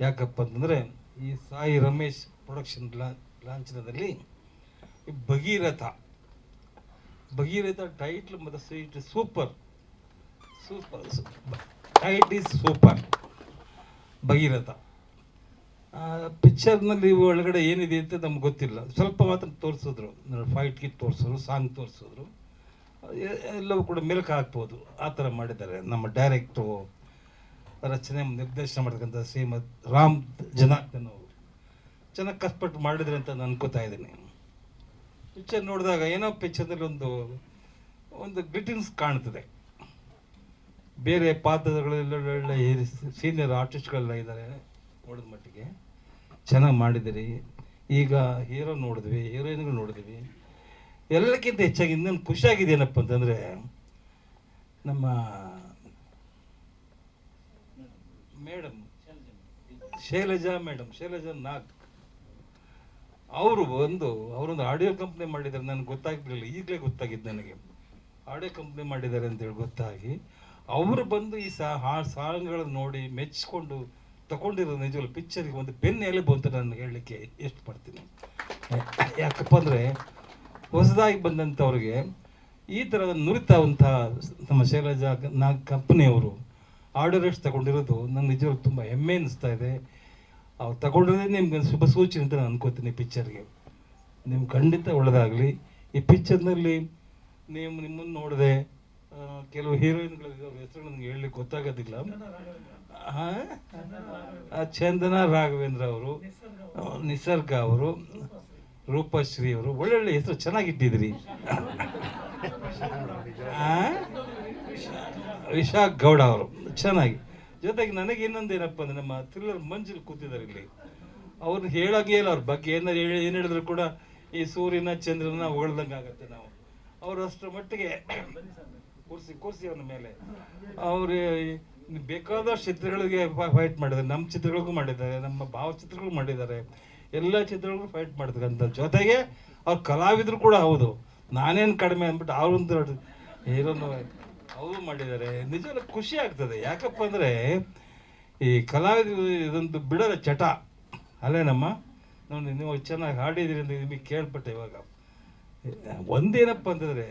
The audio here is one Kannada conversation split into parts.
ಯಾಕಪ್ಪ ಅಂತಂದರೆ ಈ ಸಾಯಿ ರಮೇಶ್ ಪ್ರೊಡಕ್ಷನ್ ಲಾಂಛನದಲ್ಲಿ ಈ ಭಗೀರಥ ಭಗೀರಥ ಟೈಟ್ಲ್ ಮತ್ತು sweet super super title is super Bhagiratha. ಪಿಕ್ಚರ್ನಲ್ಲಿ ಒಳಗಡೆ ಏನಿದೆ ಅಂತ ನಮ್ಗೆ ಗೊತ್ತಿಲ್ಲ. ಸ್ವಲ್ಪ ಮಾತ್ರ ತೋರಿಸಿದ್ರು. ಫೈಟ್ ಗಿಟ್ ತೋರಿಸಿದ್ರು ಸಾಂಗ್ ತೋರಿಸಿದ್ರು. ಎಲ್ಲವೂ ಕೂಡ ಮೆಲುಕು ಹಾಕ್ಬೋದು. ಆ ಥರ ಮಾಡಿದ್ದಾರೆ ನಮ್ಮ ಡೈರೆಕ್ಟ್ರು ರಚನೆ ನಿರ್ದೇಶನ ಮಾಡ್ತಕ್ಕಂಥ ಶ್ರೀಮದ್ ರಾಮ್ ಜನಾರ್ದನ್ ಅವರು ಚೆನ್ನಾಗಿ ಕಷ್ಟಪಟ್ಟು ಮಾಡಿದ್ರೆ ಅಂತ ನಾನು ಅನ್ಕೋತಾ ಇದ್ದೀನಿ. ಪಿಕ್ಚರ್ ನೋಡಿದಾಗ ಏನೋ ಪಿಕ್ಚರ್ನಲ್ಲಿ ಒಂದು ಒಂದು ಗ್ರಿಟಿನ್ಸ್ ಕಾಣ್ತದೆ. ಬೇರೆ ಪಾತ್ರಗಳೆಲ್ಲ ಸೀನಿಯರ್ ಆರ್ಟಿಸ್ಟ್ಗಳೆಲ್ಲ ಇದ್ದಾರೆ ನೋಡಿದ ಮಟ್ಟಿಗೆ. ಚೆನ್ನಾಗಿ ಮಾಡಿದಿರಿ ಈಗ ಹೀರೋ ನೋಡಿದ್ವಿ, ಹೀರೋಯಿನ್ಗಳು ನೋಡಿದ್ವಿ. ಎಲ್ಲಕ್ಕಿಂತ ಹೆಚ್ಚಾಗಿ ಇನ್ನೊಂದು ಖುಷಿಯಾಗಿದೆ ಏನಪ್ಪ ಅಂತಂದರೆ, ನಮ್ಮ ಮೇಡಮ್ ಶೈಲಜಾ ಮೇಡಮ್ ಶೈಲಜಾ ನಾಗ್. ಅವರು ಬಂದು, ಅವರೊಂದು ಆಡಿಯೋ ಕಂಪ್ನಿ ಮಾಡಿದ್ದಾರೆ, ನನಗೆ ಗೊತ್ತಾಗ್ಲಿಲ್ಲ, ಈಗಲೇ ಗೊತ್ತಾಗಿದ್ದು ನನಗೆ. ಆಡಿಯೋ ಕಂಪ್ನಿ ಮಾಡಿದ್ದಾರೆ ಅಂತೇಳಿ ಗೊತ್ತಾಗಿ, ಅವರು ಬಂದು ಈ ಸಾ ಹಾ ಸಾಂಗ್ಗಳನ್ನು ನೋಡಿ ಮೆಚ್ಚಿಕೊಂಡು ತಗೊಂಡಿರೋ ನಿಜವಲ್ಲ ಪಿಕ್ಚರ್ಗೆ ಒಂದು ಪೆನ್ ಎಲೆ ಬಂತು ನಾನು ಹೇಳಲಿಕ್ಕೆ ಎಷ್ಟು ಪಡ್ತೀನಿ ಯಾಕಪ್ಪ ಅಂದರೆ, ಹೊಸದಾಗಿ ಬಂದಂಥವ್ರಿಗೆ ಈ ಥರದ ನುರಿತವಂಥ ನಮ್ಮ ಶೈಲಜಾ ನಾಗ್ ಕಂಪ್ನಿಯವರು ಆರ್ಡರ್ ಎಷ್ಟು ತಗೊಂಡಿರೋದು ನಂಗೆ ನಿಜವಾಗ್ಲೂ ತುಂಬ ಹೆಮ್ಮೆ ಅನಿಸ್ತಾ ಇದೆ. ಅವ್ರು ತಗೊಂಡಿರೋದೇ ನಿಮ್ಗೆ ಶುಭ ಸೂಚನೆ ಅಂತ ನಾನು ಅನ್ಕೋತೀನಿ ಪಿಕ್ಚರ್ಗೆ. ನಿಮ್ಗೆ ಖಂಡಿತ ಒಳ್ಳೆಯದಾಗಲಿ ಈ ಪಿಕ್ಚರ್ನಲ್ಲಿ ನೀವು ನಿಮ್ಮನ್ನು ನೋಡಿದೆ ಕೆಲವು ಹೀರೋಯಿನ್ಗಳ ಹೆಸರು ನನಗೆ ಹೇಳಲಿಕ್ಕೆ ಗೊತ್ತಾಗೋದಿಲ್ಲ. ಚಂದನ ರಾಘವೇಂದ್ರ ಅವರು ನಿಸರ್ಗ ಅವರು, ರೂಪಶ್ರೀ ಅವರು ಒಳ್ಳೊಳ್ಳೆ ಹೆಸರು ಚೆನ್ನಾಗಿಟ್ಟಿದ್ರಿ? ವಿಶಾಖ್ ಗೌಡ ಅವರು, ಚೆನ್ನಾಗಿ. ಜೊತೆಗೆ ನನಗೆ ಇನ್ನೊಂದು ಏನಪ್ಪ ಅಂದರೆ ನಮ್ಮ ಥ್ರಿಲ್ಲರ್ ಮಂಜುಲ್ ಕೂತಿದ್ದಾರೆ ಇಲ್ಲಿ. ಅವ್ರನ್ನ ಹೇಳೋಂಗೆ ಇಲ್ಲ ಅವ್ರ ಬಗ್ಗೆ. ಏನಾರು ಹೇಳಿ, ಏನು ಹೇಳಿದ್ರು ಕೂಡ ಈ ಸೂರ್ಯನ, ಚಂದ್ರನ ಹೊಗಳ್ದಂಗೆ ಆಗುತ್ತೆ ನಾವು. ಅವರು ಅಷ್ಟರ ಮಟ್ಟಿಗೆ ಕೂರಿಸಿ ಕೂರಿಸಿ ಅವನ ಮೇಲೆ. ಅವರು ಬೇಕಾದಷ್ಟು ಚಿತ್ರಗಳಿಗೆ ಫೈಟ್ ಮಾಡಿದ್ದಾರೆ. ನಮ್ಮ ಚಿತ್ರಗಳಿಗೂ ಮಾಡಿದ್ದಾರೆ, ನಮ್ಮ ಭಾವಚಿತ್ರಗಳು ಮಾಡಿದ್ದಾರೆ. ಎಲ್ಲ ಚಿತ್ರಗಳಿಗೂ ಫೈಟ್ ಮಾಡ್ತಕ್ಕಂಥ ಜೊತೆಗೆ ಅವ್ರ ಕಲಾವಿದರು ಕೂಡ ಹೌದು. ನಾನೇನು ಕಡಿಮೆ ಅಂದ್ಬಿಟ್ಟು ಅವ್ರೊಂದು ಹೀರೋನು ಅವರು ಮಾಡಿದ್ದಾರೆ. ನಿಜವಾಗ್ಲೂ ಖುಷಿ ಆಗ್ತದೆ. ಯಾಕಪ್ಪ ಅಂದರೆ ಈ ಕಲಾವಿದರು ಇದೊಂದು ಬಿಡದ ಚಟ. ಅಲ್ಲೇನಮ್ಮ ನೋಡಿ, ನೀವು ಚೆನ್ನಾಗಿ ಹಾಡಿದಿರಿ ಅಂತ ನಿಮಗೆ ಕೇಳ್ಪಟ್ಟೆ ಇವಾಗ. ಒಂದೇನಪ್ಪ ಅಂತಂದರೆ,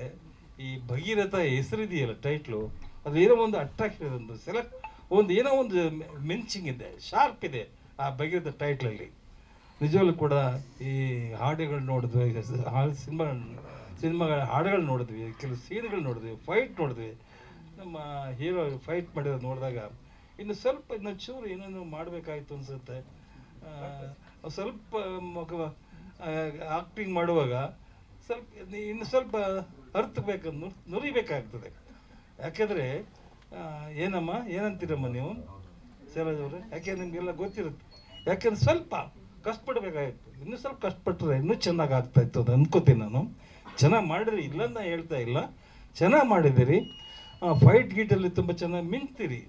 ಈ ಭಗೀರಥ ಹೆಸರಿದೆಯಲ್ಲ ಟೈಟ್ಲು ಅದು ಏನೋ ಒಂದು ಅಟ್ರಾಕ್ಷನ್ ಒಂದು ಸೆಲೆಕ್ಟ್ ಒಂದು ಏನೋ ಒಂದು ಮಿಂಚಿಂಗ್ ಇದೆ ಶಾರ್ಪ್ ಇದೆ ಆ ಭಗೀರಥ ಟೈಟ್ಲಲ್ಲಿ ನಿಜವಾಗ್ಲೂ ಕೂಡ ಈ ಹಾಡುಗಳು ನೋಡಿದ್ವಿ ಈಗ ಸಿನಿಮಾ, ಸಿನಿಮಾಗಳ ಹಾಡುಗಳು ನೋಡಿದ್ವಿ, ಕೆಲವು ಸೀನ್ಗಳು ನೋಡಿದ್ವಿ ಫೈಟ್ ನೋಡಿದ್ವಿ. ನಮ್ಮ ಹೀರೋ ಫೈಟ್ ಮಾಡಿರೋದು ನೋಡಿದಾಗ, ಇನ್ನು ಸ್ವಲ್ಪ ಇನ್ನು ಚೂರು ಏನೇನೋ ಮಾಡಬೇಕಾಯ್ತು ಅನ್ಸುತ್ತೆ. ಸ್ವಲ್ಪ ಆಕ್ಟಿಂಗ್ ಮಾಡುವಾಗ ಸ್ವಲ್ಪ ಇನ್ನು- ಸ್ವಲ್ಪ ಅರ್ಥಬೇಕು ನುರಿಬೇಕಾಗ್ತದೆ. ಯಾಕೆಂದರೆ ಏನಮ್ಮ, ಏನಂತೀರಮ್ಮ ನೀವು? ಸೈರಾಜ್ ಅವರು, ಯಾಕೆ ನಿಮಗೆಲ್ಲ ಗೊತ್ತಿರುತ್ತೆ? ಯಾಕೆಂದ್ರೆ ಸ್ವಲ್ಪ ಕಷ್ಟಪಡಬೇಕಾಗಿತ್ತು ಇನ್ನೂ ಸ್ವಲ್ಪ ಕಷ್ಟಪಟ್ಟರೆ ಇನ್ನೂ ಚೆನ್ನಾಗಿ ಆಗ್ತಾ ಇತ್ತು ಅದು ಅನ್ಕೋತೀನಿ ನಾನು. ಚೆನ್ನಾಗಿ ಇಲ್ಲ ಅಂತ ಹೇಳ್ತಾ ಇಲ್ಲ. ಚೆನ್ನಾಗಿ ಮಾಡಿದ್ದೀರಿ. ಫೈಟ್ ಗೀಟಲ್ಲಿ ತುಂಬ ಚೆನ್ನಾಗಿ ಮಿಂಚ್ತೀರಿ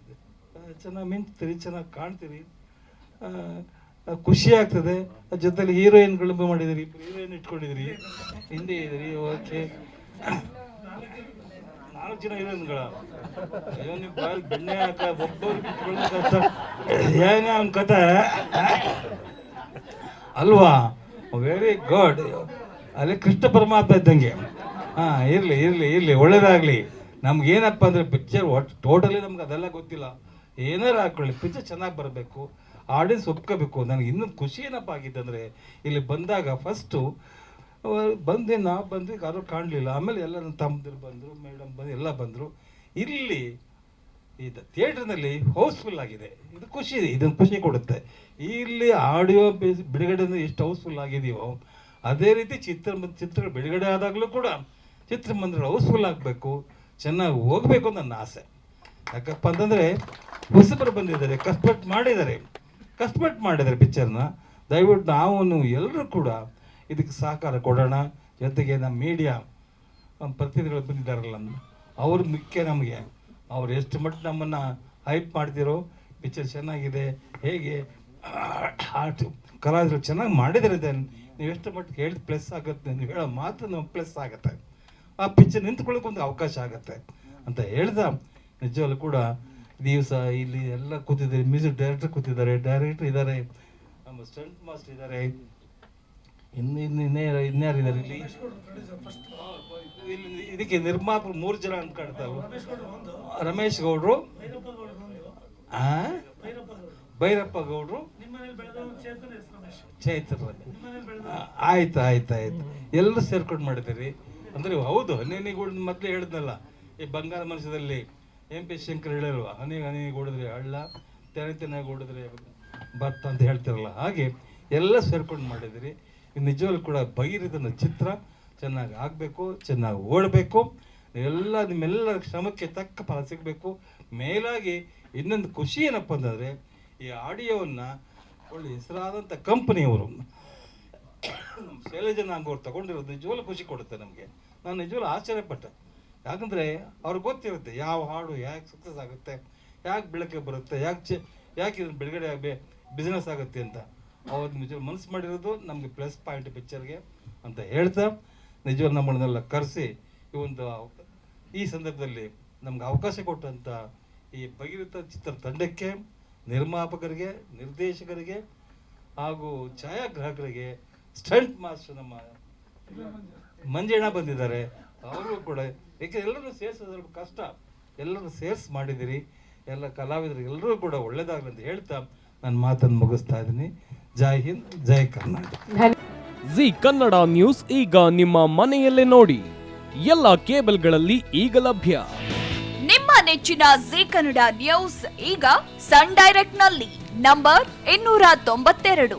ಚೆನ್ನಾಗಿ ಮಿಂಚ್ತೀರಿ ಚೆನ್ನಾಗಿ ಕಾಣ್ತೀರಿ. ಆ, ಆ, ಖುಷಿ ಆಗ್ತದೆ. ಜೊತೆಲಿ ಹೀರೋಯಿನ್ಗಳು ಮಾಡಿದಿರಿ ಹೀರೋಯಿನ್ ಇಟ್ಕೊಂಡಿದಿರಿ. ಹಿಂದೆ ಇದ್ದೀರಿ ಓಕೆ ನಾಲ್ಕು ಜನ ಹೀರೋಯಿನ್ಗಳ ಅಯ್ಯೋ ನೀವು ಬಾಯಲ್ಲಿ ಬೆಣ್ಣೆ ಹಾಕ ಒಬ್ಬರು ಏನೇ ಅವ್ನ ಕತೆ ಅಲ್ವಾ? ವೆರಿ ಗುಡ್ ಅಲ್ಲಿ ಕೃಷ್ಣ ಪರಮಾತ್ಮ ಇದ್ದಂಗೆ. ಹಾಂ ಇರಲಿ ಇರಲಿ ಇರಲಿ ಒಳ್ಳೇದಾಗಲಿ. ನಮ್ಗೆ ಏನಪ್ಪ ಅಂದರೆ ಪಿಕ್ಚರ್ ಒಟ್ಟು ಟೋಟಲಿ ನಮ್ಗೆ ಅದೆಲ್ಲ ಗೊತ್ತಿಲ್ಲ. ಏನಾರು ಹಾಕೊಳ್ಳಿ ಪಿಕ್ಚರ್ ಚೆನ್ನಾಗಿ ಬರಬೇಕು ಆಡಿಯನ್ಸ್ ಒಪ್ಕೋಬೇಕು. ನನಗೆ ಇನ್ನೊಂದು ಖುಷಿ ಏನಪ್ಪ ಆಗಿತ್ತು ಅಂದರೆ, ಇಲ್ಲಿ ಬಂದಾಗ ಫಸ್ಟು ಬಂದೆ ನಾವು ಬಂದ್ವಿ, ಯಾರೂ ಕಾಣಲಿಲ್ಲ. ಆಮೇಲೆ ಎಲ್ಲ ನನ್ನ ತಮ್ಮದಿರು ಬಂದರು ಮೇಡಮ್ ಬಂದು, ಎಲ್ಲ ಬಂದರು. ಇಲ್ಲಿ ಇದು ಥಿಯೇಟ್ರ್ನಲ್ಲಿ ಹೌಸ್ಫುಲ್ ಆಗಿದೆ. ಇದು ಖುಷಿ ಇದೆ ಇದನ್ನು ಖುಷಿ ಕೊಡುತ್ತೆ. ಇಲ್ಲಿ ಆಡಿಯೋ ಬೇಸ್ ಬಿಡುಗಡೆ ಎಷ್ಟು ಹೌಸ್ಫುಲ್ ಆಗಿದೆಯೋ, ಅದೇ ರೀತಿ ಚಿತ್ರ, ಚಿತ್ರಗಳು ಬಿಡುಗಡೆ ಆದಾಗಲೂ ಕೂಡ ಚಿತ್ರಮಂದಿರಗಳು ಹೌಸ್ಫುಲ್ ಆಗಬೇಕು. ಚೆನ್ನಾಗಿ ಹೋಗಬೇಕು ಅಂತ ನನ್ನ ಆಸೆ. ಯಾಕಪ್ಪ ಅಂತಂದರೆ ಹೊಸಬರು ಬಂದಿದ್ದಾರೆ, ಕಷ್ಟಪಟ್ಟು ಮಾಡಿದ್ದಾರೆ. ಕಷ್ಟಪಟ್ಟು ಮಾಡಿದ್ದಾರೆ ಪಿಕ್ಚರ್ನ ದಯವಿಟ್ಟು ನಾವು ಎಲ್ಲರೂ ಕೂಡ ಇದಕ್ಕೆ ಸಹಕಾರ ಕೊಡೋಣ. ಜೊತೆಗೆ ನಮ್ಮ ಮೀಡಿಯಾ ನಮ್ಮ ಪ್ರತಿನಿಧಿಗಳು ಬಂದಿದ್ದಾರಲ್ಲ, ಅವ್ರ ಮುಖ್ಯ ನಮಗೆ. ಅವ್ರು ಎಷ್ಟು ಮಟ್ಟ ನಮ್ಮನ್ನು ಹೈಪ್ ಮಾಡ್ತಿರೋ ಪಿಕ್ಚರ್ ಚೆನ್ನಾಗಿದೆ, ಹೇಗೆ ಆರ್ಟ್ ಕಲಾವಿದರು ಚೆನ್ನಾಗಿ ಮಾಡಿದ್ದಾರೆ ಅಂತ ನೀವು ಎಷ್ಟು ಮಟ್ಟಿಗೆ ಹೇಳಿದ ಪ್ಲಸ್ ಆಗುತ್ತೆ ನೀವು ಹೇಳೋ ಮಾತು ನಮ್ಗೆ ಪ್ಲಸ್ ಆಗುತ್ತೆ. ಆ ಪಿಕ್ಚರ್ ನಿಂತ್ಕೊಳ್ಳೋಕೆ ಒಂದು ಅವಕಾಶ ಆಗುತ್ತೆ. ಅಂತ ಹೇಳ್ದ. ನಿಜವಾಗ್ಲೂ ಕೂಡ ದಿವಸ ಇಲ್ಲಿ ಎಲ್ಲ ಕೂತಿದ್ದಾರೆ. ಮ್ಯೂಸಿಕ್ ಡೈರೆಕ್ಟರ್ ಕೂತಿದ್ದಾರೆ ಡೈರೆಕ್ಟರ್ ಇದ್ದಾರೆ, ನಮ್ಮ ಸ್ಟಂಟ್ ಮಾಸ್ಟರ್ ಇದ್ದಾರೆ. ಇನ್ನು ಇನ್ನು ಇನ್ನೇ ಇನ್ಯಾರಿದ್ದಾರೆ ಇಲ್ಲಿ? ಇಲ್ಲಿ, ಇದಕ್ಕೆ ನಿರ್ಮಾಪಕರು ಮೂರು ಜನ ಅನ್ಕೊಳ್ತಾವೆ ರಮೇಶ್ ಗೌಡ್ರು ಭೈರಪ್ಪ ಗೌಡ್ರು, ಚೈತ್ರ ಆಯ್ತು ಆಯ್ತು ಆಯ್ತು. ಎಲ್ಲರೂ ಸೇರ್ಕೊಂಡು ಮಾಡಿದ್ದೀರಿ. ಅಂದ್ರೆ ಹೌದು ಹನಿಗೂಡ್ ಮೊದಲೇ ಹೇಳಿದ್ನಲ್ಲ, ಈ ಬಂಗಾರ ಮನುಷ್ಯದಲ್ಲಿ ಎಂ ಪಿ ಶಂಕರ್ ಹೇಳಿರುವ ಹನಿ ಹನಿ ಗೂಡಿದ್ರೆ ಹಳ್ಳ, ತೆನೆ ತೆನೆ ಗೂಡಿದ್ರೆ ಭತ್ತ ಅಂತ ಹೇಳ್ತಿರಲ್ಲ, ಹಾಗೆ ಎಲ್ಲ ಸೇರ್ಕೊಂಡು ಮಾಡಿದಿರಿ ನಿಜವಾಗ್ಲೂ ಕೂಡ ಭಗೀರಥನ ಚಿತ್ರ ಚೆನ್ನಾಗಿ ಆಗಬೇಕು, ಚೆನ್ನಾಗಿ ಓಡಬೇಕು, ಎಲ್ಲ ನಿಮ್ಮೆಲ್ಲರ ಶ್ರಮಕ್ಕೆ ತಕ್ಕ ಫಲ ಸಿಗಬೇಕು. ಮೇಲಾಗಿ ಇನ್ನೊಂದು ಖುಷಿ ಏನಪ್ಪ ಅಂತಂದರೆ, ಈ ಆಡಿಯೋವನ್ನು ಒಳ್ಳೆ ಹೆಸರಾದಂಥ ಕಂಪನಿಯವರು ಶೈಲಜನ ಅವ್ರು ತಗೊಂಡಿರೋದು ನಿಜವಾಗ್ಲೂ ಖುಷಿ ಕೊಡುತ್ತೆ ನಮಗೆ. ನಾನು ನಿಜವಾಗ್ಲೂ ಆಶ್ಚರ್ಯಪಟ್ಟೆ. ಯಾಕಂದರೆ ಅವ್ರಿಗೆ ಗೊತ್ತಿರುತ್ತೆ ಯಾವ ಹಾಡು ಯಾಕೆ ಸಕ್ಸಸ್ ಆಗುತ್ತೆ, ಯಾಕೆ ಬೆಳಕೆ ಬರುತ್ತೆ, ಯಾಕೆ ಚ, ಯಾಕೆ ಇದನ್ನು ಬಿಡುಗಡೆ ಆಗಬೇ ಬಿಸ್ನೆಸ್ ಆಗುತ್ತೆ ಅಂತ. ಅವ್ರು ನಿಜ ಮನಸ್ಸು ಮಾಡಿರೋದು ನಮಗೆ ಪ್ಲಸ್ ಪಾಯಿಂಟ್ ಪಿಕ್ಚರ್ಗೆ ಅಂತ ಹೇಳ್ತಾ ನಿಜವಾಗ ನಮ್ಮನ್ನೆಲ್ಲ ಕರೆಸಿ ಈ ಒಂದು ಈ ಸಂದರ್ಭದಲ್ಲಿ ನಮ್ಗೆ ಅವಕಾಶ ಕೊಟ್ಟಂಥ ಈ ಭಗೀರಥ ಚಿತ್ರ ತಂಡಕ್ಕೆ ನಿರ್ಮಾಪಕರಿಗೆ, ನಿರ್ದೇಶಕರಿಗೆ ಹಾಗೂ ಛಾಯಾಗ್ರಾಹಕರಿಗೆ ಸ್ಟಂಟ್ ಮಾಸ್ಟರ್ ನಮ್ಮ ಮಂಜಣ್ಣ ಬಂದಿದ್ದಾರೆ. ಅವರು ಕೂಡ ಏಕೆ ಎಲ್ಲರೂ ಸೇರಿಸೋದು ಸ್ವಲ್ಪ ಕಷ್ಟ. ಎಲ್ಲರೂ ಸೇರಿಸಿ ಮಾಡಿದ್ದೀರಿ ಎಲ್ಲ ಕಲಾವಿದರು ಎಲ್ಲರೂ ಕೂಡ ಒಳ್ಳೇದಾಗಲಿ ಅಂತ ಹೇಳ್ತಾ ನನ್ನ ಮಾತನ್ನು ಮುಗಿಸ್ತಾ ಇದ್ದೀನಿ. ಜೈ ಹಿಂದ್ ಜೈ ಕರ್ನಾಟಕ. ಜಿ ಕನ್ನಡ ನ್ಯೂಸ್ ಈಗ ನಿಮ್ಮ ಮನೆಯಲ್ಲೇ ನೋಡಿ. ಎಲ್ಲ ಕೇಬಲ್ಗಳಲ್ಲಿ ಈಗ ಲಭ್ಯ. ನಿಮ್ಮ ನೆಚ್ಚಿನ ಜಿ ಕನ್ನಡ ನ್ಯೂಸ್ ಈಗ ಸನ್ ಡೈರೆಕ್ಟ್ನಲ್ಲಿ ನಂಬರ್ ಇನ್ನೂರ ತೊಂಬತ್ತೆರಡು.